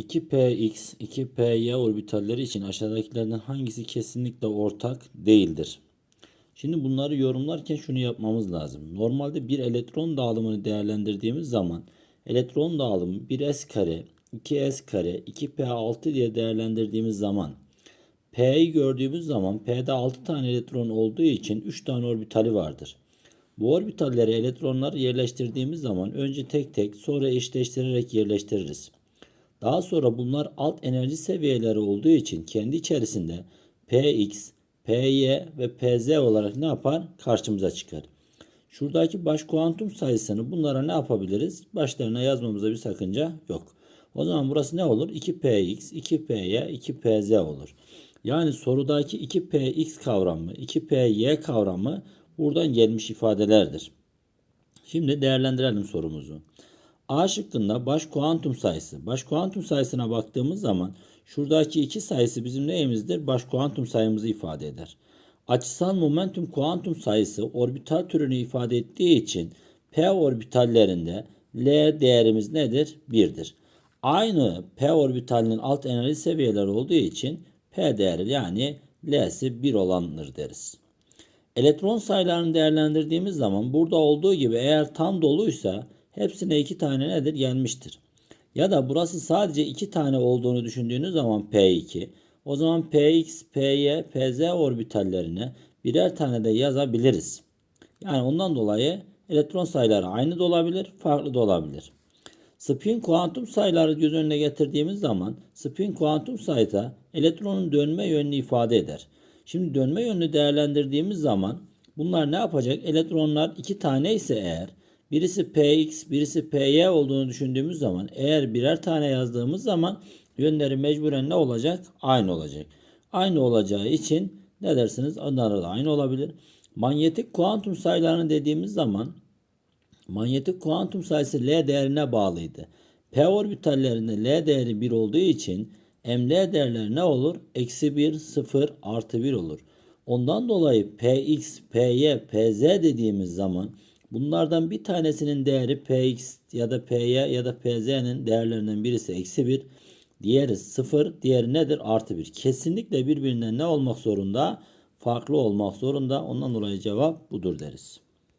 2px, 2py orbitalleri için aşağıdakilerden hangisi kesinlikle ortak değildir? Şimdi bunları yorumlarken şunu yapmamız lazım. Normalde bir elektron dağılımını değerlendirdiğimiz zaman elektron dağılımı 1s kare, 2s kare, 2p6 diye değerlendirdiğimiz zaman P'yi gördüğümüz zaman P'de 6 tane elektron olduğu için 3 tane orbitali vardır. Bu orbitallere elektronları yerleştirdiğimiz zaman önce tek tek sonra eşleştirerek yerleştiririz. Daha sonra bunlar alt enerji seviyeleri olduğu için kendi içerisinde Px, Py ve Pz olarak ne yapar? Karşımıza çıkar. Şuradaki baş kuantum sayısını bunlara ne yapabiliriz? Başlarına yazmamıza bir sakınca yok. O zaman burası ne olur? 2px, 2py, 2pz olur. Yani sorudaki 2px kavramı, 2py kavramı buradan gelmiş ifadelerdir. Şimdi değerlendirelim sorumuzu. A şıkkında baş kuantum sayısı. Baş kuantum sayısına baktığımız zaman şuradaki iki sayısı bizim neyimizdir? Baş kuantum sayımızı ifade eder. Açısal momentum kuantum sayısı orbital türünü ifade ettiği için p orbitallerinde L değerimiz nedir? 1'dir. Aynı p orbitalinin alt enerji seviyeleri olduğu için p değeri yani L'si 1 olandır deriz. Elektron sayılarını değerlendirdiğimiz zaman burada olduğu gibi eğer tam doluysa hepsine iki tane nedir gelmiştir. Ya da burası sadece iki tane olduğunu düşündüğünüz zaman P2 o zaman Px, Py, Pz orbitallerine birer tane de yazabiliriz. Yani ondan dolayı elektron sayıları aynı da olabilir, farklı da olabilir. Spin kuantum sayıları göz önüne getirdiğimiz zaman spin kuantum sayıda elektronun dönme yönünü ifade eder. Şimdi dönme yönünü değerlendirdiğimiz zaman bunlar ne yapacak? Elektronlar iki tane ise eğer birisi px birisi py olduğunu düşündüğümüz zaman eğer birer tane yazdığımız zaman yönleri mecburen ne olacak? Aynı olacak. Aynı olacağı için ne dersiniz? Onlar da aynı olabilir. Manyetik kuantum sayılarını dediğimiz zaman manyetik kuantum sayısı L değerine bağlıydı. P orbitallerinde L değeri 1 olduğu için ML değerleri ne olur? Eksi 1, 0, artı 1 olur. Ondan dolayı Px, Py, Pz dediğimiz zaman bunlardan bir tanesinin değeri Px ya da Py ya da Pz'nin değerlerinden birisi eksi 1. Diğeri 0, diğeri nedir? Artı 1. Kesinlikle birbirinden ne olmak zorunda? Farklı olmak zorunda. Ondan dolayı cevap budur deriz.